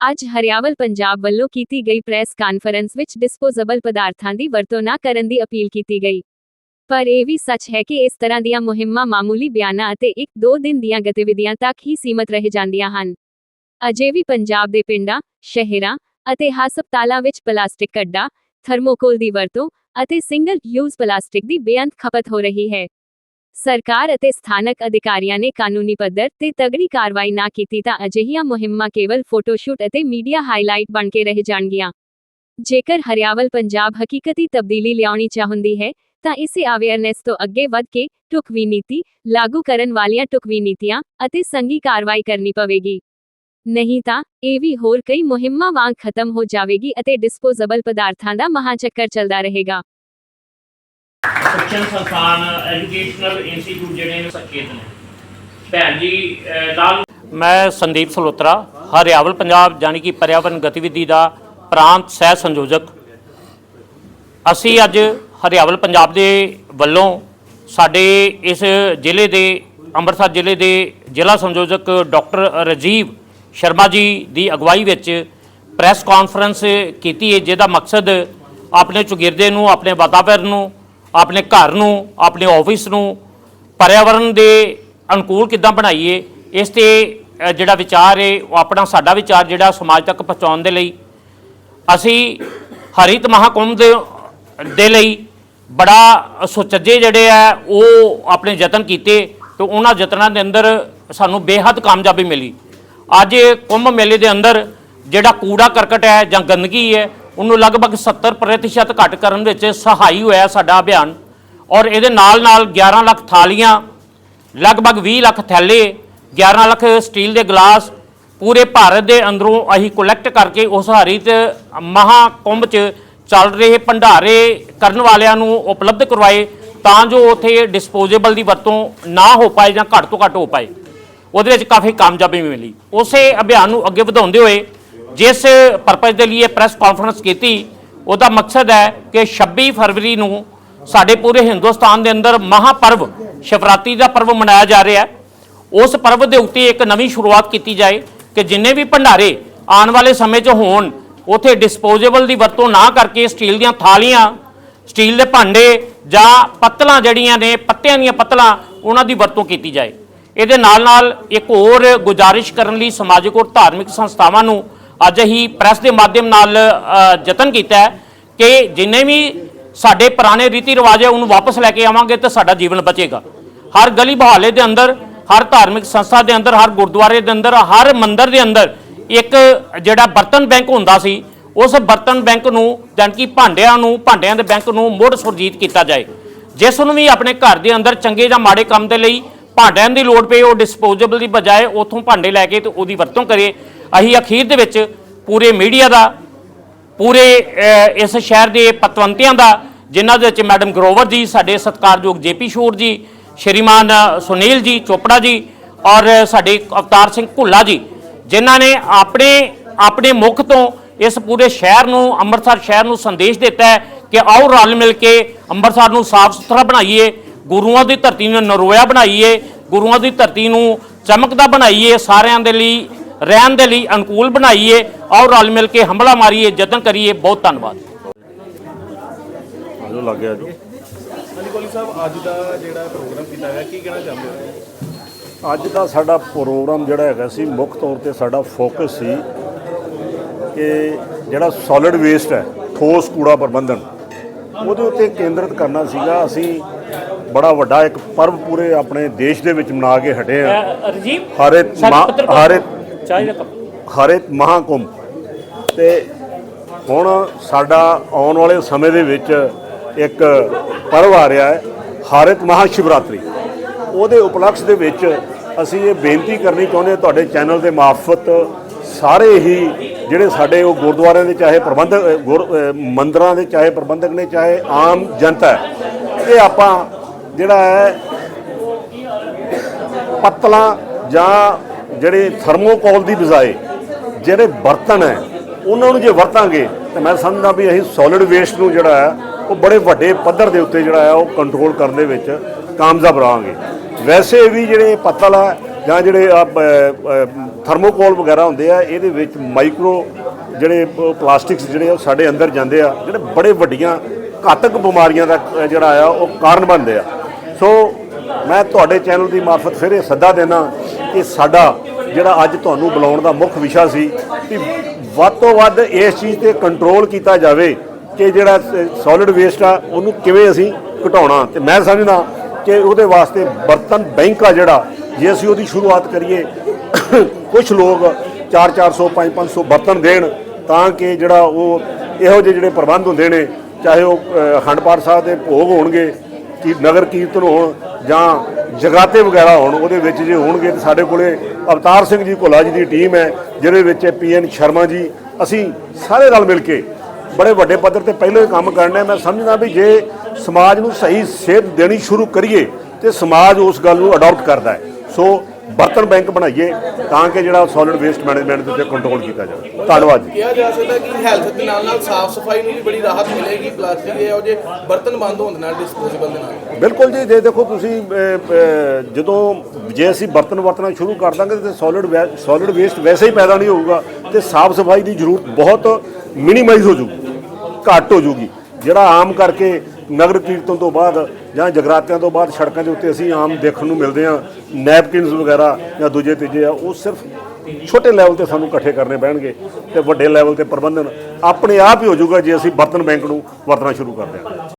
ਅੱਜ ਹਰਿਆਵਲ ਪੰਜਾਬ ਵੱਲੋਂ ਕੀਤੀ ਗਈ ਪ੍ਰੈਸ ਕਾਨਫਰੰਸ ਵਿੱਚ ਡਿਸਪੋਜ਼ੇਬਲ ਪਦਾਰਥਾਂ ਦੀ ਵਰਤੋਂ ਨਾ ਕਰਨ ਦੀ ਅਪੀਲ ਕੀਤੀ ਗਈ। ਪਰ ਇਹ ਵੀ ਸੱਚ ਹੈ ਕਿ ਇਸ ਤਰ੍ਹਾਂ ਦੀਆਂ ਮੁਹਿੰਮਾਂ ਮਾਮੂਲੀ ਬਿਆਨਾਂ ਅਤੇ ਇੱਕ ਦੋ ਦਿਨ ਦੀਆਂ ਗਤੀਵਿਧੀਆਂ ਤੱਕ ਹੀ ਸੀਮਤ ਰਹਿ ਜਾਂਦੀਆਂ ਹਨ। ਅਜੇ ਵੀ ਪੰਜਾਬ ਦੇ ਪਿੰਡਾਂ, ਸ਼ਹਿਰਾਂ ਅਤੇ ਹਸਪਤਾਲਾਂ ਵਿੱਚ ਪਲਾਸਟਿਕ ਕੱਡਾ ਥਰਮੋਕੋਲ ਦੀ ਵਰਤੋਂ ਅਤੇ ਸਿੰਗਲ ਯੂਜ਼ ਪਲਾਸਟਿਕ ਦੀ ਬੇਅੰਤ ਖਪਤ ਹੋ ਰਹੀ ਹੈ। ਸਰਕਾਰ ਅਤੇ ਸਥਾਨਕ ਅਧਿਕਾਰੀਆਂ ਨੇ ਕਾਨੂੰਨੀ ਪੱਧਰ ਤੇ ਤਗੜੀ ਕਾਰਵਾਈ ਨਾ ਕੀਤੀ ਤਾਂ ਅਜਿਹੀਆਂ ਮੁਹਿੰਮਾਂ ਕੇਵਲ ਫੋਟੋਸ਼ੂਟ ਅਤੇ ਮੀਡੀਆ ਹਾਈਲਾਈਟ ਬਣ ਕੇ ਰਹਿ ਜਾਣਗੀਆਂ। ਜੇਕਰ ਹਰਿਆਵਲ ਪੰਜਾਬ ਹਕੀਕਤੀ ਤਬਦੀਲੀ ਲਿਆਉਣੀ ਚਾਹੁੰਦੀ ਹੈ, ਤਾਂ ਇਸੇ ਅਵੇਅਰਨੈਸ ਤੋਂ ਅੱਗੇ ਵੱਧ ਕੇ ਟੁਕਵੀ ਨੀਤੀ ਲਾਗੂ ਕਰਨ ਵਾਲੀਆਂ ਟੁਕਵੀ ਨੀਤੀਆਂ ਅਤੇ ਸੰਗੀ ਕਾਰਵਾਈ ਕਰਨੀ ਪਵੇਗੀ। ਨਹੀਂ ਤਾਂ ਇਹ ਵੀ ਹੋਰ ਕਈ ਮੁਹਿੰਮਾਂ ਵਾਂਗ ਖਤਮ ਹੋ ਜਾਵੇਗੀ ਅਤੇ ਡਿਸਪੋਜ਼ੇਬਲ ਪਦਾਰਥਾਂ ਦਾ ਮਹਾਚੱਕਰ ਚੱਲਦਾ ਰਹੇਗਾ। ਸੱਚਨ ਸੰਸਥਾਨ ਐਜੂਕੇਸ਼ਨਲ ਇੰਸਟੀਚਿਊਟ ਜਿਹੜੇ ਨੇ ਸਚੇਤ ਨੇ। ਭੈਣ ਜੀ ਲਾਲ ਮੈਂ ਸੰਦੀਪ ਸਲੋਤਰਾ, ਹਰਿਆਵਲ ਪੰਜਾਬ ਯਾਨੀ ਕਿ ਪਰਿਆਵਰਨ ਗਤੀਵਿਧੀ ਦਾ ਪ੍ਰਾਂਤ ਸਹਿ ਸੰਯੋਜਕ। ਅਸੀਂ ਅੱਜ ਹਰਿਆਵਲ ਪੰਜਾਬ ਦੇ ਵੱਲੋਂ ਸਾਡੇ ਇਸ ਜ਼ਿਲ੍ਹੇ ਦੇ, ਅੰਮ੍ਰਿਤਸਰ ਜ਼ਿਲ੍ਹੇ ਦੇ ਜ਼ਿਲ੍ਹਾ ਸੰਯੋਜਕ ਡਾਕਟਰ ਰਾਜੀਵ ਸ਼ਰਮਾ ਜੀ ਦੀ ਅਗਵਾਈ ਵਿੱਚ ਪ੍ਰੈਸ ਕਾਨਫਰੰਸ ਕੀਤੀ ਹੈ, ਜਿਹਦਾ ਮਕਸਦ ਆਪਣੇ ਚੁਗਿਰਦੇ ਨੂੰ, ਆਪਣੇ ਵਾਤਾਵਰਣ ਨੂੰ ਆਪਣੇ ਘਰ ਨੂੰ, ਆਪਣੇ ਆਫਿਸ ਨੂੰ ਪਰਿਆਵਰਣ ਦੇ ਅਨੁਕੂਲ ਕਿੱਦਾਂ ਬਣਾਈਏ, ਇਸ ਤੇ ਜਿਹੜਾ ਵਿਚਾਰ ਹੈ ਉਹ ਆਪਣਾ ਸਾਡਾ ਵਿਚਾਰ ਜਿਹੜਾ ਸਮਾਜ ਤੱਕ ਪਹੁੰਚਾਉਣ ਦੇ ਲਈ, ਅਸੀਂ ਹਰਿਤ ਮਹਾਕੁੰਭ ਦੇ ਦੇ ਲਈ ਬੜਾ ਸੁਚੱਜੇ ਜਿਹੜੇ ਆ, ਉਹ ਆਪਣੇ ਯਤਨ ਕੀਤੇ ਤੇ ਉਹਨਾਂ ਯਤਨਾਂ ਦੇ ਅੰਦਰ ਸਾਨੂੰ ਬੇਹੱਦ ਕਾਮਯਾਬੀ ਮਿਲੀ। ਅੱਜ ਕੁੰਭ ਮੇਲੇ ਦੇ ਅੰਦਰ ਜਿਹੜਾ ਕੂੜਾ ਕਰਕਟ ਹੈ ਜਾਂ ਗੰਦਗੀ ਹੈ ਉਹਨੂੰ ਲਗਭਗ 70% ਘੱਟ ਕਰਨ ਵਿੱਚ ਸਹਾਈ ਹੋਇਆ ਸਾਡਾ ਅਭਿਆਨ। ਔਰ ਇਹਦੇ ਨਾਲ ਨਾਲ 11 ਲੱਖ ਥਾਲੀਆਂ, ਲਗਭਗ 20 ਲੱਖ ਥੈਲੇ 11 ਲੱਖ ਸਟੀਲ ਦੇ ਗਲਾਸ ਪੂਰੇ ਭਾਰਤ ਦੇ ਅੰਦਰੋਂ ਅਸੀਂ ਕਲੈਕਟ ਕਰਕੇ ਉਸ ਹਰਿਤ ਮਹਾਕੁੰਭ 'ਚ ਚੱਲ ਰਹੇ ਭੰਡਾਰੇ ਕਰਨ ਵਾਲਿਆਂ ਨੂੰ ਉਪਲਬਧ ਕਰਵਾਏ ਤਾਂ ਜੋ ਉਥੇ ਡਿਸਪੋਜ਼ੇਬਲ ਦੀ ਵਰਤੋਂ ਨਾ ਹੋ ਪਾਏ ਜਾਂ ਘੱਟ ਤੋਂ ਘੱਟ ਹੋ ਪਾਏ। ਉਹਦੇ ਵਿੱਚ ਕਾਫੀ ਕਾਮਯਾਬੀ ਵੀ ਮਿਲੀ। ਉਸੇ ਅਭਿਆਨ ਨੂੰ ਅੱਗੇ ਵਧਾਉਂਦੇ ਹੋਏ ਜਿਸ ਪਰਪਸ ਦੇ ਲਈ ਇਹ ਪ੍ਰੈਸ ਕਾਨਫਰੰਸ ਕੀਤੀ, ਉਹਦਾ ਮਕਸਦ ਹੈ ਕਿ 26 ਫਰਵਰੀ ਨੂੰ ਸਾਡੇ ਪੂਰੇ ਹਿੰਦੁਸਤਾਨ ਦੇ ਅੰਦਰ ਮਹਾਪਰਵ, ਸ਼ਿਵਰਾਤਰੀ ਦਾ ਪਰਵ ਮਨਾਇਆ ਜਾ ਰਿਹਾ ਹੈ। ਉਸ ਪਰਵ ਦੇ ਉੱਤੇ ਇੱਕ ਨਵੀਂ ਸ਼ੁਰੂਆਤ ਕੀਤੀ ਜਾਏ ਕਿ ਜਿੰਨੇ ਵੀ ਭੰਡਾਰੇ ਆਉਣ ਵਾਲੇ ਸਮੇਂ 'ਚ ਹੋਣ, ਉਥੇ ਡਿਸਪੋਜ਼ੇਬਲ ਦੀ ਵਰਤੋਂ ਨਾ ਕਰਕੇ ਸਟੀਲ ਦੀਆਂ ਥਾਲੀਆਂ, ਸਟੀਲ ਦੇ ਭਾਂਡੇ ਜਾਂ ਪੱਤਲਾਂ ਜਿਹੜੀਆਂ ਨੇ, ਪੱਤਿਆਂ ਦੀਆਂ ਪੱਤਲਾਂ ਉਹਨਾਂ ਦੀ ਵਰਤੋਂ ਕੀਤੀ ਜਾਏ। ਇਹਦੇ ਨਾਲ ਨਾਲ ਇੱਕ ਹੋਰ ਗੁਜ਼ਾਰਿਸ਼ ਕਰਨ ਲਈ ਸਮਾਜਿਕ ਔਰ ਧਾਰਮਿਕ ਸੰਸਥਾਵਾਂ ਨੂੰ ਅੱਜ ਹੀ ਪ੍ਰੈਸ ਦੇ ਮਾਧਿਅਮ ਨਾਲ ਯਤਨ ਕੀਤਾ ਕਿ ਜਿੰਨੇ ਵੀ ਸਾਡੇ ਪੁਰਾਣੇ ਰੀਤੀ ਰਿਵਾਜ ਹੈ, ਉਹਨੂੰ ਵਾਪਸ ਲੈ ਕੇ ਆਵਾਂਗੇ ਤਾਂ ਸਾਡਾ ਜੀਵਨ ਬਚੇਗਾ। ਹਰ ਗਲੀ ਬਹਾਲੇ ਦੇ ਅੰਦਰ, ਹਰ ਧਾਰਮਿਕ ਸੰਸਥਾ ਦੇ ਅੰਦਰ, ਹਰ ਗੁਰਦੁਆਰੇ ਦੇ ਅੰਦਰ, ਹਰ ਮੰਦਿਰ ਦੇ ਅੰਦਰ ਇੱਕ ਜਿਹੜਾ ਬਰਤਨ ਬੈਂਕ ਹੁੰਦਾ ਸੀ, ਉਸ ਬਰਤਨ ਬੈਂਕ ਨੂੰ ਜਾਣੀ ਕਿ ਭਾਂਡਿਆਂ ਨੂੰ, ਭਾਂਡਿਆਂ ਦੇ ਬੈਂਕ ਨੂੰ ਮੁੜ ਸੁਰਜੀਤ ਕੀਤਾ ਜਾਏ। ਜਿਸ ਨੂੰ ਵੀ ਆਪਣੇ ਘਰ ਦੇ ਅੰਦਰ ਚੰਗੇ ਜਾਂ ਮਾੜੇ ਕੰਮ ਦੇ ਲਈ ਭਾਂਡਿਆਂ ਦੀ ਲੋੜ ਪਏ, ਉਹ ਡਿਸਪੋਜ਼ੇਬਲ ਦੀ ਬਜਾਏ ਉਥੋਂ ਭਾਂਡੇ ਲੈ ਕੇ ਤੇ ਉਹਦੀ ਵਰਤੋਂ ਕਰੇ ਅਸੀਂ ਅਖੀਰ ਦੇ ਵਿੱਚ ਪੂਰੇ ਮੀਡੀਆ ਦਾ, ਪੂਰੇ ਇਸ ਸ਼ਹਿਰ ਦੇ ਪਤਵੰਤਿਆਂ ਦਾ, ਜਿਨ੍ਹਾਂ ਦੇ ਵਿੱਚ ਮੈਡਮ ਗਰੋਵਰ ਜੀ, ਸਾਡੇ ਸਤਿਕਾਰਯੋਗ ਜੇਪੀ ਸ਼ੋਰ ਜੀ, ਸ਼੍ਰੀਮਾਨ ਸੁਨੀਲ ਜੀ, ਚੋਪੜਾ ਜੀ ਔਰ ਸਾਡੇ ਅਵਤਾਰ ਸਿੰਘ ਭੁੱਲਾ ਜੀ, ਜਿਨ੍ਹਾਂ ਨੇ ਆਪਣੇ ਆਪਣੇ ਮੁਖ ਤੋਂ ਇਸ ਪੂਰੇ ਸ਼ਹਿਰ ਨੂੰ, ਅੰਮ੍ਰਿਤਸਰ ਸ਼ਹਿਰ ਨੂੰ ਸੰਦੇਸ਼ ਦਿੱਤਾ ਹੈ ਕਿ ਆਓ ਰਲ ਮਿਲ ਕੇ ਅੰਮ੍ਰਿਤਸਰ ਨੂੰ ਸਾਫ਼ ਸੁਥਰਾ ਬਣਾਈਏ, ਗੁਰੂਆਂ ਦੀ ਧਰਤੀ ਨੂੰ ਨਰੋਇਆ ਬਣਾਈਏ, ਗੁਰੂਆਂ ਦੀ ਧਰਤੀ ਨੂੰ ਚਮਕਦਾ ਬਣਾਈਏ ਸਾਰਿਆਂ ਦੇ ਲਈ ਰਹਿਣ ਦੇ ਲਈ ਅਨੁਕੂਲ ਬਣਾਈਏ ਆਓ ਰਲ ਮਿਲ ਕੇ ਹੰਬਲਾ ਮਾਰੀਏ ਯਤਨ ਕਰੀਏ ਬਹੁਤ ਧੰਨਵਾਦ। ਆਜੋ ਲੱਗ ਗਿਆ ਜੀ ਹਾਂਜੀ ਕੋਲੀ ਸਾਹਿਬ ਅੱਜ ਦਾ ਜਿਹੜਾ ਪ੍ਰੋਗਰਾਮ ਕੀਤਾ ਹੈ ਕੀ ਕਹਿਣਾ ਚਾਹੁੰਦੇ ਹੋ? ਅੱਜ ਦਾ ਸਾਡਾ ਪ੍ਰੋਗਰਾਮ ਜਿਹੜਾ ਹੈਗਾ ਸੀ ਮੁੱਖ ਤੌਰ ਤੇ ਸਾਡਾ ਫੋਕਸ ਸੀ ਕਿ ਜਿਹੜਾ ਸੋਲਿਡ ਵੇਸਟ ਹੈ ਠੋਸ ਕੂੜਾ ਪ੍ਰਬੰਧਨ ਉਹਦੇ ਉੱਤੇ ਕੇਂਦਰਿਤ ਕਰਨਾ ਸੀਗਾ। ਅਸੀਂ ਬੜਾ ਵੱਡਾ ਇੱਕ ਪਰਵ ਪੂਰੇ ਆਪਣੇ ਦੇਸ਼ ਦੇ ਵਿੱਚ ਮਨਾ ਕੇ ਹਟੇ ਆ ਰਜੀਵ ਹਰਿਤ ਮਹਾ- ਹਰਿਤ ਚਾਹੀ ਦਾ ਕੱਪ ਹਰਿਤ ਮਹਾਕੁੰਭ। ਤੇ ਹੁਣ ਸਾਡਾ ਆਉਣ ਵਾਲੇ ਸਮੇਂ ਦੇ ਵਿੱਚ ਇੱਕ ਪਰਵ ਆ ਰਿਹਾ ਹੈ ਹਰਿਤ ਮਹਾਸ਼ਿਵਰਾਤਰੀ। ਉਹਦੇ ਉਪਲਕਸ਼ ਦੇ ਵਿੱਚ ਅਸੀਂ ਇਹ ਬੇਨਤੀ ਕਰਨੀ ਚਾਹੁੰਦੇ ਹਾਂ ਤੁਹਾਡੇ ਚੈਨਲ ਦੇ ਮਾਰਫਤ ਸਾਰੇ ਹੀ ਜਿਹੜੇ ਸਾਡੇ ਉਹ ਗੁਰਦੁਆਰਿਆਂ ਦੇ ਚਾਹੇ ਪ੍ਰਬੰਧਕ ਅ, ਗੁਰ ਅ, ਦੇ ਚਾਹੇ ਪ੍ਰਬੰਧਕ ਨੇ ਚਾਹੇ ਆਮ ਜਨਤਾ ਇਹ ਆਪਾਂ ਜਿਹੜਾ ਹੈ ਪੱਤਲਾਂ ਜਾਂ ਜਿਹੜੇ ਥਰਮੋਕੋਲ ਦੀ ਬਜਾਏ ਜਿਹੜੇ ਬਰਤਨ ਹੈ ਉਹਨਾਂ ਨੂੰ ਜੇ ਵਰਤਾਂਗੇ ਤਾਂ ਮੈਂ ਸਮਝਦਾ ਵੀ ਅਸੀਂ ਸੋਲਿਡ ਵੇਸਟ ਨੂੰ ਜਿਹੜਾ ਹੈ ਉਹ ਬੜੇ ਵੱਡੇ ਪੱਧਰ ਦੇ ਉੱਤੇ ਜਿਹੜਾ ਹੈ ਉਹ ਕੰਟਰੋਲ ਕਰਨ ਦੇ ਵਿੱਚ ਕਾਮਯਾਬ ਰਹਾਂਗੇ। ਵੈਸੇ ਵੀ ਜਿਹੜੇ ਪੱਤਲ ਆ ਜਾਂ ਜਿਹੜੇ ਆ, ਥਰਮੋਕੋਲ ਵਗੈਰਾ ਹੁੰਦੇ ਆ ਇਹਦੇ ਵਿੱਚ ਮਾਈਕਰੋ ਜਿਹੜੇ ਪਲਾਸਟਿਕਸ ਜਿਹੜੇ ਆ ਉਹ ਸਾਡੇ ਅੰਦਰ ਜਾਂਦੇ ਆ ਜਿਹੜੇ ਬੜੇ ਵੱਡੀਆਂ ਘਾਤਕ ਬਿਮਾਰੀਆਂ ਦਾ ਜਿਹੜਾ ਆ ਉਹ ਕਾਰਨ ਬਣਦੇ ਆ। ਸੋ ਮੈਂ ਤੁਹਾਡੇ ਚੈਨਲ ਦੀ ਮਾਰਫਤ ਫਿਰ ਇਹ ਸੱਦਾ ਦੇਣਾ ਕਿ ਸਾਡਾ ਜਿਹੜਾ ਅੱਜ ਤੁਹਾਨੂੰ ਬੁਲਾਉਣ ਦਾ ਮੁੱਖ ਵਿਸ਼ਾ ਸੀ ਕਿ ਵੱਧ ਤੋਂ ਵੱਧ ਇਸ ਚੀਜ਼ ਤੇ ਕੰਟਰੋਲ ਕੀਤਾ ਜਾਵੇ ਕਿ ਜਿਹੜਾ ਸੋਲਿਡ ਵੇਸਟ ਆ ਉਹਨੂੰ ਕਿਵੇਂ ਅਸੀਂ ਘਟਾਉਣਾ। ਤੇ ਮੈਂ ਸਮਝਦਾ ਕਿ ਉਹਦੇ ਵਾਸਤੇ ਬਰਤਨ ਬੈਂਕ ਆ ਜਿਹੜਾ ਜੇ ਅਸੀਂ ਉਹਦੀ ਸ਼ੁਰੂਆਤ ਕਰੀਏ ਕੁਝ ਲੋਕ 4-400 5-500 ਬਰਤਨ ਦੇਣ ਤਾਂ ਕਿ ਜਿਹੜਾ ਉਹ ਇਹੋ ਜਿਹੇ ਜਿਹੜੇ ਪ੍ਰਬੰਧ ਹੁੰਦੇ ਨੇ ਚਾਹੇ ਉਹ ਅ, ਅਖੰਡ ਪਾਠ ਸਾਹਿਬ ਦੇ ਭੋਗ ਹੋਣਗੇ ਕਿ ਨਗਰ ਕੀਰਤਨ ਹੋਣ ਜਾਂ ਜਗਰਾਤੇ ਵਗੈਰਾ ਹੋਣ, ਉਹਦੇ ਵਿੱਚ ਜੇ ਹੋਣਗੇ ਤਾਂ ਸਾਡੇ ਕੋਲੇ ਅਵਤਾਰ ਸਿੰਘ ਜੀ ਕੋਲਾ ਜੀ ਦੀ ਟੀਮ ਹੈ, ਜਿਹਦੇ ਵਿੱਚ ਪੀਐਨ ਸ਼ਰਮਾ ਜੀ। ਅਸੀਂ ਸਾਰੇ ਰਲ ਮਿਲ ਕੇ ਬੜੇ ਵੱਡੇ ਪੱਧਰ ਤੇ ਪਹਿਲਾਂ ਹੀ ਕੰਮ ਕਰਨਾ ਮੈਂ ਸਮਝਦਾ ਵੀ ਜੇ ਸਮਾਜ ਨੂੰ ਸਹੀ ਸੇਧ ਦੇਣੀ ਸ਼ੁਰੂ ਕਰੀਏ, ਤੇ ਸਮਾਜ ਉਸ ਗੱਲ ਨੂੰ ਅਡਾਪਟ ਕਰਦਾ ਹੈ। ਸੋ ਬਰਤਨ ਬੈਂਕ ਬਣਾਈਏ ਤਾਂ ਕਿ ਜਿਹੜਾ ਸੋਲਿਡ ਵੇਸਟ ਮੈਨੇਜਮੈਂਟ ਦੇ ਉੱਤੇ ਕੰਟਰੋਲ ਕੀਤਾ ਜਾਵੇ। ਧੰਨਵਾਦ ਜੀ। ਕਿਹਾ ਜਾ ਸਕਦਾ ਕਿ ਹੈਲਥ ਦੇ ਨਾਲ ਨਾਲ ਸਾਫ਼ ਸਫ਼ਾਈ ਨੂੰ ਵੀ ਬੜੀ ਰਾਹਤ ਮਿਲੇਗੀ ਪਲਾਸਟਿਕ ਦੇ ਉਹ ਜੇ ਬਰਤਨ ਬੰਦ ਹੋਣ ਦੇ ਨਾਲ ਡਿਸਪੋਜ਼ੇਬਲ ਦੇ ਨਾਲ। ਬਿਲਕੁਲ ਜੀ ਜੇ ਦੇਖੋ ਤੁਸੀਂ ਜਦੋਂ ਜੇ ਅਸੀਂ ਬਰਤਨ ਵਰਤਣਾ ਸ਼ੁਰੂ ਕਰ ਦਾਂਗੇ ਤੇ ਸੋਲਿਡ ਸੋਲਿਡ ਵੇਸਟ ਵੈਸੇ ਹੀ ਪੈਦਾ ਨਹੀਂ ਹੋਊਗਾ ਤੇ ਸਾਫ਼ ਸਫ਼ਾਈ ਦੀ ਜ਼ਰੂਰਤ ਬਹੁਤ ਮਿਨੀਮਾਈਜ਼ ਹੋ ਜੂਗੀ ਘੱਟ ਹੋ ਜੂਗੀ। ਜਿਹੜਾ ਆਮ ਕਰਕੇ ਨਗਰ ਕੀਰਤਨ ਤੋਂ ਬਾਅਦ ਜਾਂ ਜਗਰਾਤਿਆਂ ਤੋਂ ਬਾਅਦ ਸੜਕਾਂ ਦੇ ਉੱਤੇ ਅਸੀਂ ਆਮ ਦੇਖਣ ਨੂੰ ਮਿਲਦੇ ਆ ਨੈਪਕਿਨਸ ਵਗੈਰਾ ਜਾਂ ਦੂਜੇ ਤੀਜੇ ਆ, ਉਹ ਸਿਰਫ ਛੋਟੇ ਲੈਵਲ ਤੇ ਸਾਨੂੰ ਇਕੱਠੇ ਕਰਨੇ ਪੈਣਗੇ ਤੇ ਵੱਡੇ ਲੈਵਲ ਤੇ ਪ੍ਰਬੰਧਨ ਆਪਣੇ ਆਪ ਹੀ ਹੋ ਜਾਊਗਾ ਜੇ ਅਸੀਂ ਬਰਤਨ ਬੈਂਕ ਨੂੰ ਵਰਤਣਾ ਸ਼ੁਰੂ ਕਰਦੇ ਹਾਂ।